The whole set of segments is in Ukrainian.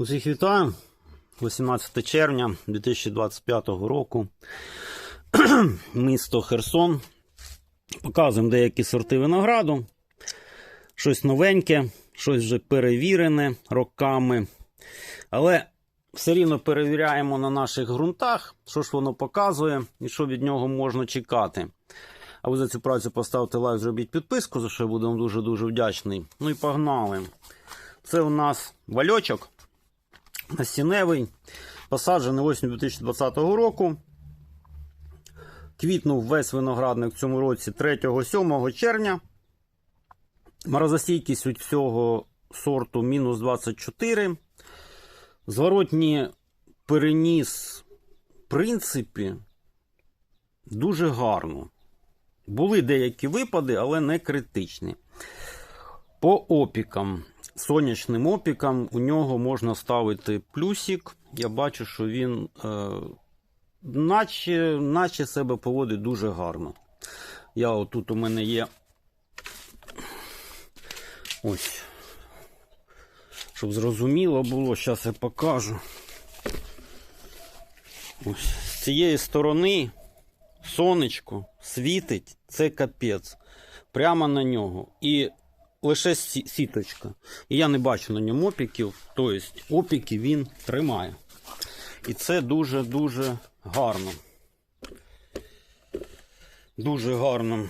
Усіх вітаю. 18 червня 2025 року. Місто Херсон. Показуємо деякі сорти винограду. Щось новеньке, щось вже перевірене роками. Але все рівно перевіряємо на наших ґрунтах, що ж воно показує і що від нього можна чекати. А ви за цю працю поставте лайк, зробіть підписку, за що я буду вам дуже-дуже вдячний. Ну і погнали. Це у нас вальочок насінневий, посаджений осінь 2020 року. Квітнув весь виноградник в цьому році 3-7 червня. Морозостійкість у цього сорту мінус 24. Зворотні переніс, в принципі, дуже гарно. Були деякі випади, але не критичні. По опікам, сонячним опікам, у нього можна ставити плюсик. Я бачу, що він е, наче, наче себе поводить дуже гарно. Я отут у мене є. Ось. Щоб зрозуміло було, зараз я покажу. Ось. З цієї сторони сонечко світить, це капець. Прямо на нього. І лише сіточка. І я не бачу на ньому опіків, тобто опіки він тримає. І це дуже-дуже гарно. Дуже гарно.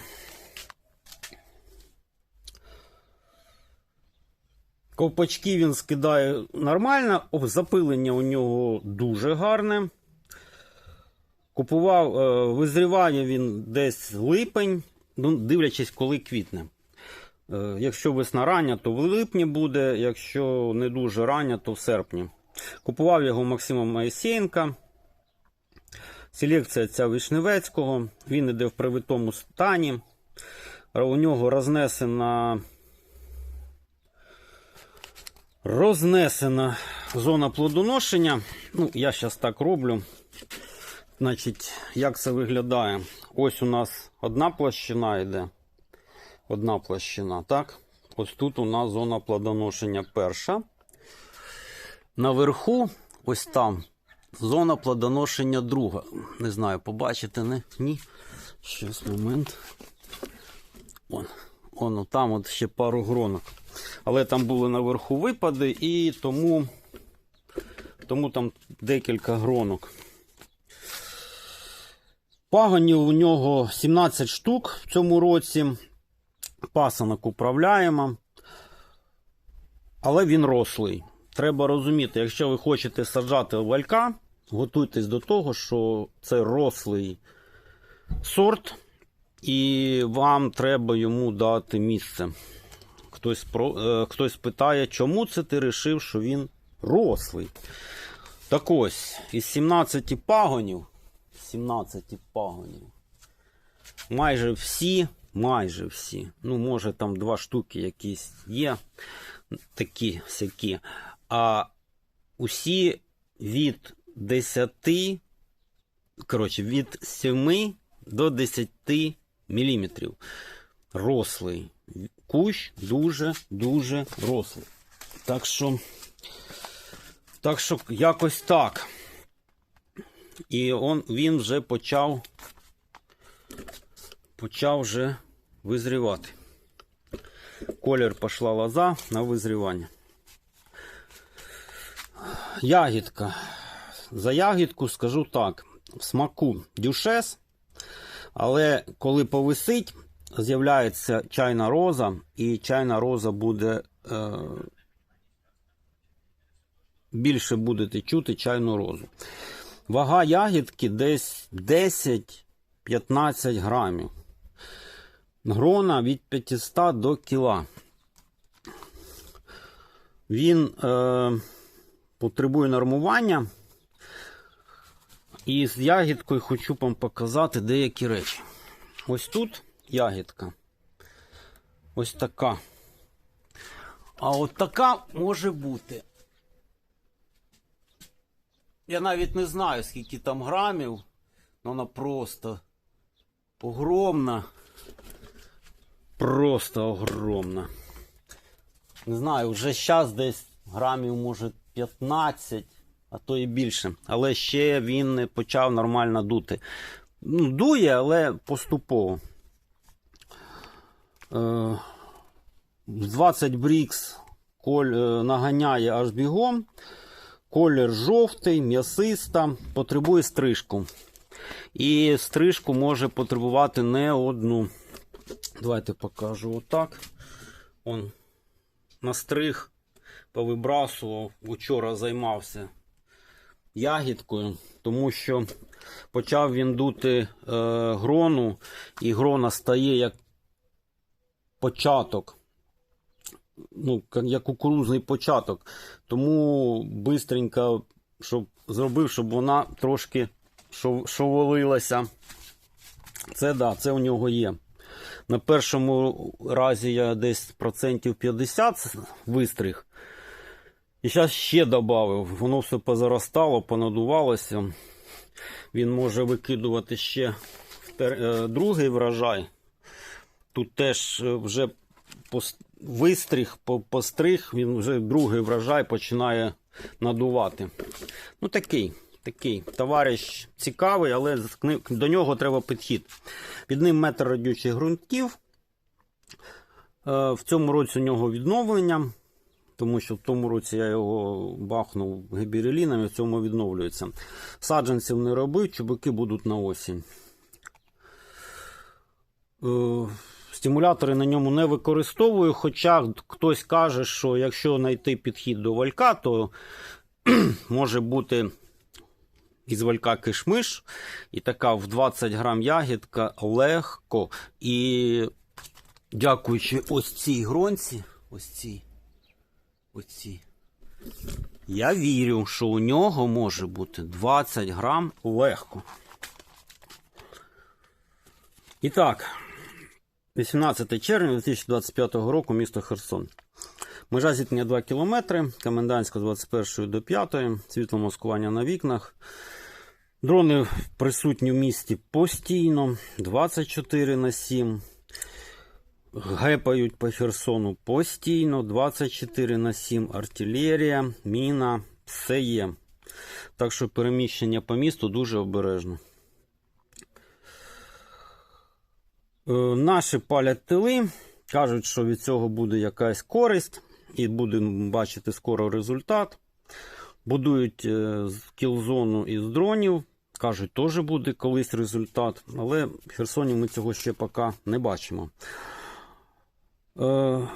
Ковпачки він скидає нормально, запилення у нього дуже гарне. Купував е, визрівання він десь липень, ну, дивлячись, коли квітне. Е, Якщо весна рання, то в липні буде, якщо не дуже рання, то в серпні. Купував його Максима Моїсєєнка. Селекція ця Вишневецького. Він іде в привитому стані. У нього рознесена. Рознесена зона плодоношення. Ну, я зараз так роблю. Значить, як це виглядає? Ось у нас одна площина йде. Одна площина, так? Ось тут у нас зона плодоношення перша. Наверху, ось там, зона плодоношення друга. Не знаю, побачите, не? Ні. Щось момент. Вон, вон там от ще пару гронок. Але там були наверху випади, і тому, тому там декілька гронок. Пагонів у нього 17 штук в цьому році. Пасанок управляємо. Але він рослий. Треба розуміти, якщо ви хочете саджати валька, готуйтесь до того, що це рослий сорт, і вам треба йому дати місце. Хтось, про, е, хтось питає, чому це ти вирішив, що він рослий. Так ось, із 17 пагонів, 17 пагонів, майже всі, майже всі, ну, може там два штуки якісь є, такі всякі, а усі від 10, коротше, від 7 до 10 міліметрів. Рослий. Кущ дуже-дуже рослий. Так що, так що якось так. І он, він вже почав, почав вже визрівати. Колір пішла лоза на визрівання. Ягідка. За ягідку скажу так: в смаку дюшес, але коли повисить, з'являється чайна роза, і чайна роза буде е, більше будете чути чайну розу. Вага ягідки десь 10-15 грамів. Грона від 500 до кіла. Він е, потребує нормування. І з ягідкою хочу вам показати деякі речі. Ось тут ягідка. Ось така. А от така може бути. Я навіть не знаю, скільки там грамів. Вона просто огромна. Просто огромна. Не знаю, вже зараз десь грамів, може 15, а то і більше. Але ще він не почав нормально дути. Ну, дує, але поступово. Е, 20 брікс коль, е, наганяє аж бігом. Колір жовтий, м'ясиста, потребує стрижку. І стрижку може потребувати не одну. Давайте покажу отак. Он настриг, повибрасував. Вчора займався ягідкою, тому що почав він дути е, грону, і грона стає як початок. Ну, як кукурузний початок. Тому бистренько щоб зробив, щоб вона трошки шов- шоволилася. Це да, це у нього є. На першому разі я десь процентів 50 вистриг. І зараз ще додав. Воно все позаростало, понадувалося. Він може викидувати ще е, другий врожай. Тут теж е, вже вистриг, постриг, він вже другий врожай починає надувати. Ну такий, такий товариш цікавий, але до нього треба підхід. Під ним метр радючих ґрунтів. Е, В цьому році у нього відновлення, тому що в тому році я його бахнув гібереліном і в цьому відновлюється. Саджанців не робив, чубики будуть на осінь. Е, Стимулятори на ньому не використовую, хоча хтось каже, що якщо знайти підхід до валька, то може бути із валька кишмиш, і така в 20 грам ягідка легко. І дякуючи ось цій гронці, ось цій, ось цій, я вірю, що у нього може бути 20 грам легко. І так, 18 червня 2025 року, місто Херсон. Межа зіткнення 2 км, комендантська з 21 до 5, світло маскування на вікнах. Дрони присутні в місті постійно, 24 на 7. Гепають по Херсону постійно, 24 на 7. Артилерія, міна, все є. Так що переміщення по місту дуже обережно. Е, Наші палять тили, кажуть, що від цього буде якась користь, і будемо бачити скоро результат. Будують е, кілзону із дронів. Кажуть, теж буде колись результат, але в Херсоні ми цього ще поки не бачимо. Е,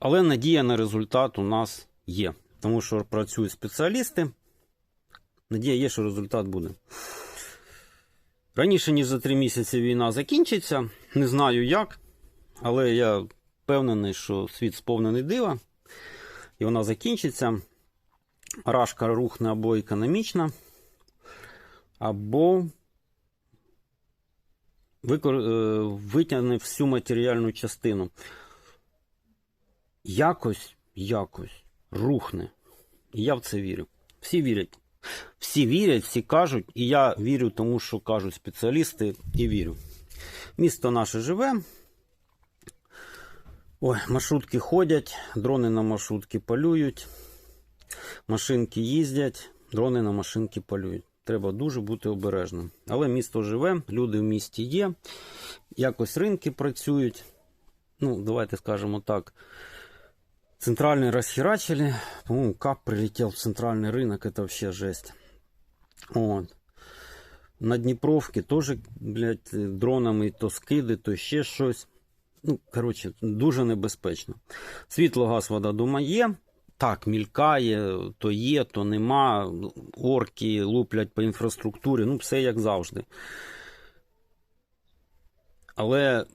Але надія на результат у нас є, тому що працюють спеціалісти. Надія є, що результат буде. Раніше, ніж за три місяці війна закінчиться. Не знаю як, але я впевнений, що світ сповнений дива, і вона закінчиться. Рашка рухне або економічна, або е, витягне всю матеріальну частину. Якось, якось рухне. І я в це вірю. Всі вірять. Всі вірять, всі кажуть, і я вірю тому, що кажуть спеціалісти, і вірю. Місто наше живе. Ой, маршрутки ходять, дрони на маршрутки полюють, машинки їздять, дрони на машинки полюють. Треба дуже бути обережним. Але місто живе, люди в місті є, якось ринки працюють. Ну, давайте скажемо так. Центральный расхерачили. По-моему, как прилетел в центральный рынок, это вообще жесть. Вот. На Дніпровці теж, блядь, дронами то скиди, то ще щось. Ну, коротше, дуже небезпечно. Світло, газ, вода дома є. Так, мількає, то є, то нема. Орки луплять по інфраструктурі, ну, все як завжди. Але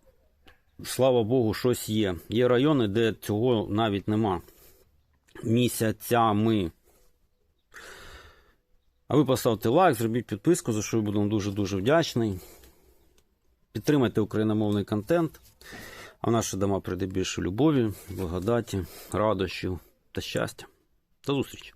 слава Богу, щось є. Є райони, де цього навіть нема. Місяцями. А ви поставте лайк, зробіть підписку, за що я буду вам дуже-дуже вдячний. Підтримайте україномовний контент. А в наші дома прийде більше любові, благодаті, радощів та щастя. До зустрічі!